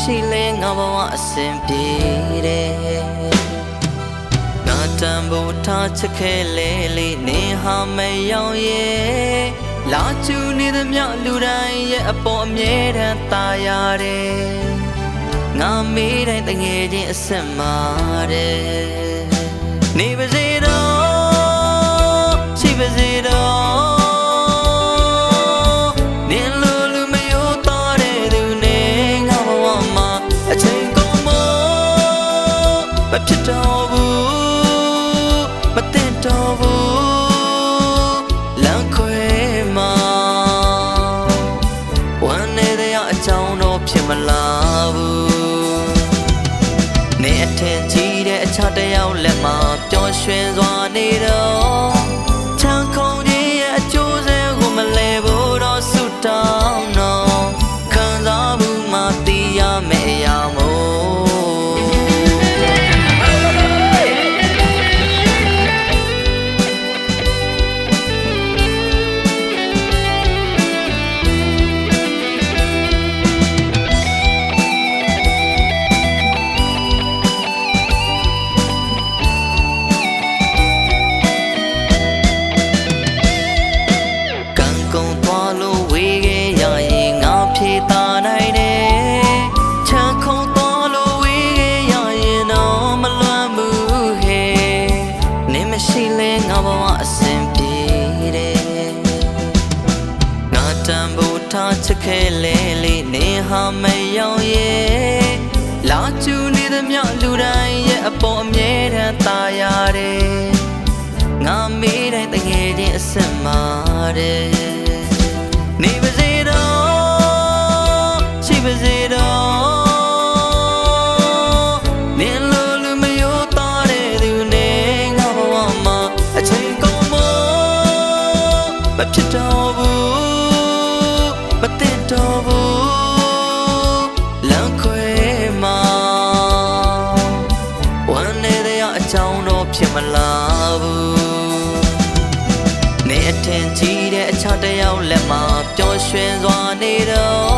ရှိလဲငါဘဝအစဉ်ပြေတယ် ငါတန်ဖို့ထားချစ်ခဲ့လေလေနေဟာမယောင်ရဲ့လာချူနေသမျှလူတိုင်းရဲ့အပေါ်အမြဲတမ်းตายရတယ်ငါမေးတိုင်းတငယ်ချင်းအဆက်မာတယ်နေပါစေတော့ရှိပါစေတော့ ဖြစ်တော့ဘူးမတင်တော့ဘူးလမ်းခွဲမှာဝမ်းနေတဲ့အကြောင်းတော့ဖြစ်မလာဘူးနေအထင်ကြီးတဲ့အခြားတစ်ယောက်လက်မှာပျော်ရွှင်စွာနေတော့ ခဲလဲလေးနေဟာမယောင်ရဲ့လာချူနေသမျှလူတိုင်းရဲ့အပေါ်အမြဲတမ်းตาရတယ်ငါမေးတိုင်းတကယ်ချင်းအဆက်မာတယ်နေပါစေတော့ရှိပါစေတော့ဖြစ်တော့ မ်းနေတဲ့အကြောင်းတော့ဖြစ်မလာဘူးနေအထင်ကြီးတဲ့အခြားတစ်ယောက်လက်မှာပျော်ရွှင်စွာနေတော့